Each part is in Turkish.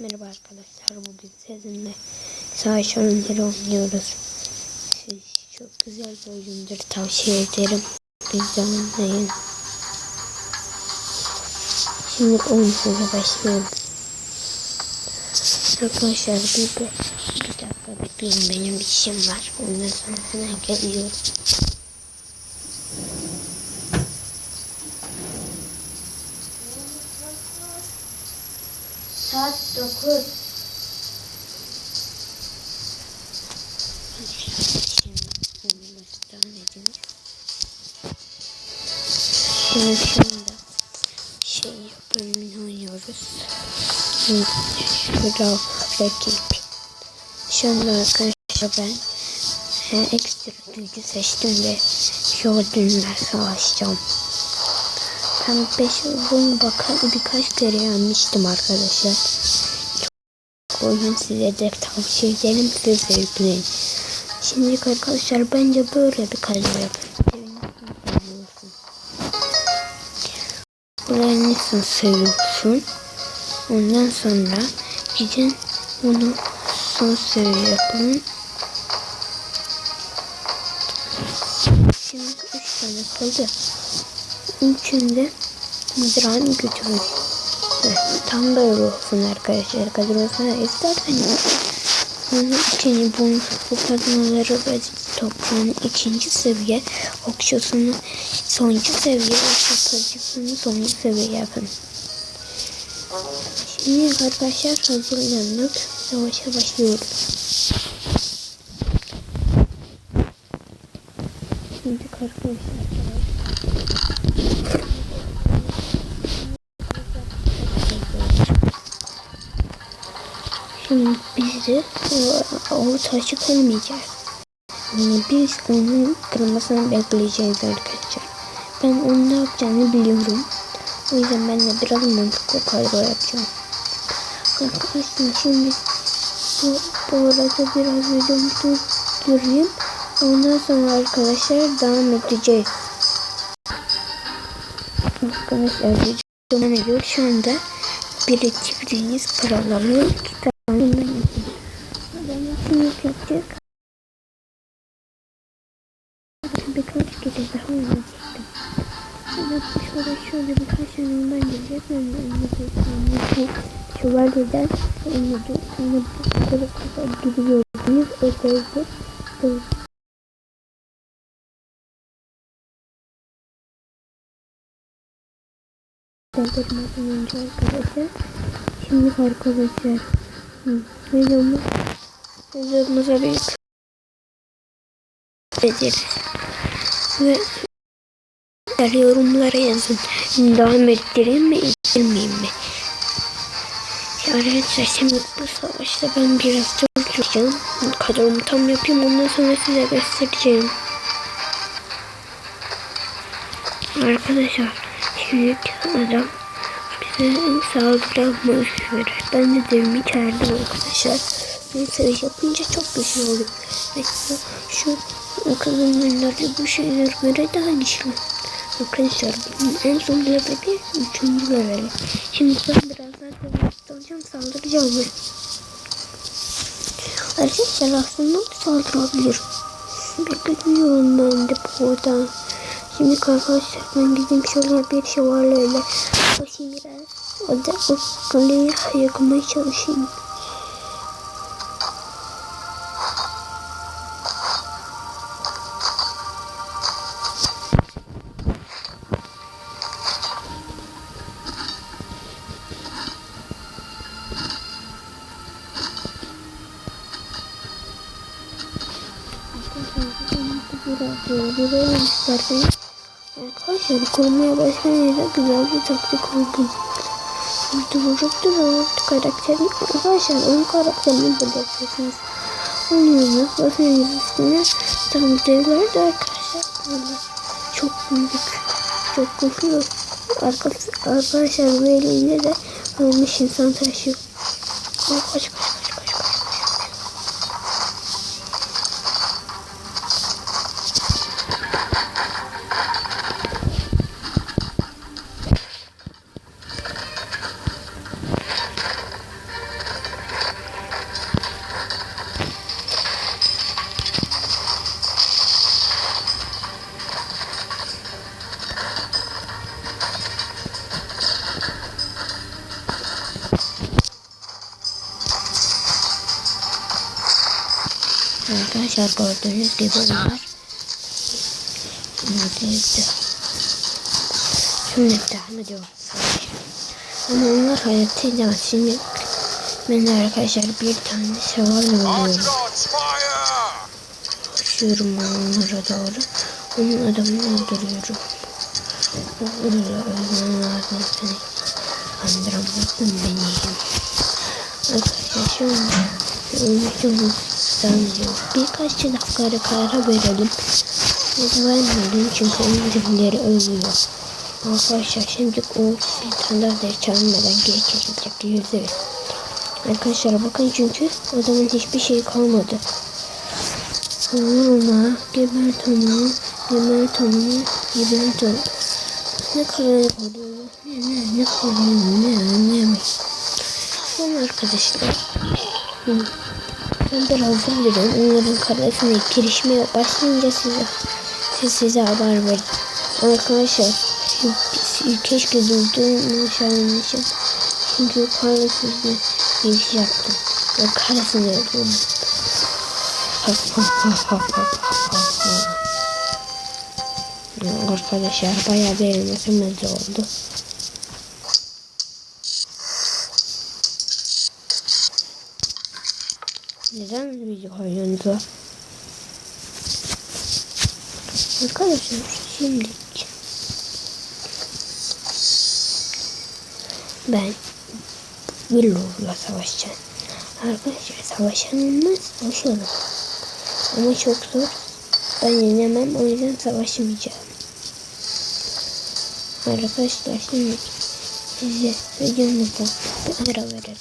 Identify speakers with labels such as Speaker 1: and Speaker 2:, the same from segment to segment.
Speaker 1: Merhaba arkadaşlar bugün sizinle savaş oyunları oynuyoruz. Siz çok güzel bir oyundur tavsiye ederim. Bizden oynayın. Şimdi oyunumuza başlıyorum. Arkadaşlar bir, de, bir dakika bekleyin benim işim var. Ondan sonra hemen geliyorum.
Speaker 2: Saat 9.
Speaker 1: Şimdi şu anda şey bölümünü oynuyoruz. Şurada rakip. Şu anda arkadaşlar ben e, ekstra gücü seçtim ve gördüğünler savaşacağım. Ben 5 bunu bakar birkaç kere yenmiştim arkadaşlar. Çok oyun size de tavsiye ederim siz de. Şimdi arkadaşlar bence böyle bir kale yapın. Burayı nasıl seviyorsun? Ondan sonra gidin bunu son seviye yapın. Şimdi 3 tane kaldı. Üçünde mızrağın götürür. Evet, tam böyle olsun arkadaşlar. Kadar olsa isterseniz. Onun için bu, bu kadınları ve toprağın ikinci seviye okşasını sonuncu seviye okşasını sonuncu seviye yapın. Şimdi arkadaşlar hazırlandık. Savaşa başlıyoruz. Şimdi arkadaşlar Şimdi biz de o, o taşı kırmayacağız. Yani biz onun kırılmasını bekleyeceğiz arkadaşlar. Ben onun ne yapacağını biliyorum. O yüzden ben de biraz mantıklı kadro yapacağım. Arkadaşlar şimdi bu, bu arada biraz videomu durdurayım. Ondan sonra arkadaşlar devam edeceğiz. Arkadaşlar videom ediyor. Şu anda biriktirdiğiniz paraları iki tane şimdi yapacak. Birkaç kere daha oynayacaktım. Şimdi şöyle şöyle birkaç tane ondan gelecek. Ben de onu şövalyeden da onu da kadar gibi gördünüz. Özellikle Kaldırmadan önce arkadaşlar. Şimdi arkadaşlar. Videomuz videomuza bir ederiz. Ve yorumlara yazın. Devam ettireyim mi, ettirmeyeyim mi? Arkadaşlar şimdi bu savaşta ben biraz çalışacağım. Kadromu tam yapayım ondan sonra size göstereceğim. Arkadaşlar şimdi adam bize saldırma verir. Ben de derimi içerdim arkadaşlar. Neyse yapınca çok güzel oluyor. Mesela şu kadınlarda bu şeyler göre daha güçlü. Arkadaşlar en son leveli 3. leveli. Şimdi ben birazdan devam alacağım saldıracağım ben. Arkadaşlar aslında saldırabilir. Bekliyorum ben de burada. Şimdi arkadaşlar ben gideyim şöyle bir şövalyeyle koşayım biraz. O da o kaleyi yakmaya çalışayım. Buraya isterseniz Arkadaşlar kurmaya başlayınca güzel bir taktik buldum. Burada vurup duruyor karakterin. Arkadaşlar onun karakterini buluyorsunuz. Oynuyorsunuz. Basıyorsunuz üstüne. Tam devler de arkadaşlar böyle çok büyük. Çok güçlü. Arkadaşlar, elinde de ölmüş insan taşıyor. Kaç kaç kaç. Arkadaşlar gördüğünüz gibi neredeydi? Şimdi devam ediyor. Ama onlar hayatta edemez. Şimdi ben de arkadaşlar bir tane
Speaker 2: fire!
Speaker 1: Koşuyorum ben onlara doğru. Onun adamını öldürüyorum. Öyle ölmem lazım seni. Kandıramazsın beni. Arkadaşlar an umuyorum sanmıyorum. Birkaç dakika ara verelim. Biz vermedim çünkü onun dibleri ölüyor. Arkadaşlar şimdi o ders çalmadan geri çekilecek. Arkadaşlar bakın çünkü adamın hiçbir şey kalmadı. Vurma, gebert onu, gebert onu, gebert onu. Ne karanlık oluyor, ne ne ne karanlık, ne anlayamıyorum. Son arkadaşlar. Hı. Ben biraz bilirim. Onların karasına girişmeye başlayınca size, siz size haber verin. Arkadaşlar, keşke durdurmuş almışım. Çünkü karasına giriş yaptım. Ve karasını öldürdüm. Arkadaşlar bayağı beğenmesimiz oldu. Neden video oyundu? Arkadaşlar şimdi ben Willow'la savaşacağım. Arkadaşlar savaşan olmaz, savaşalım. Ama çok zor. Ben yenemem o yüzden savaşmayacağım. Arkadaşlar şimdi size videomuzda bir ara verelim.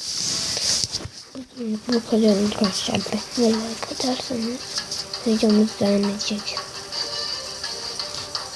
Speaker 1: Bu kadar arkadaşlar. Ve like atarsanız videomuz devam edecek.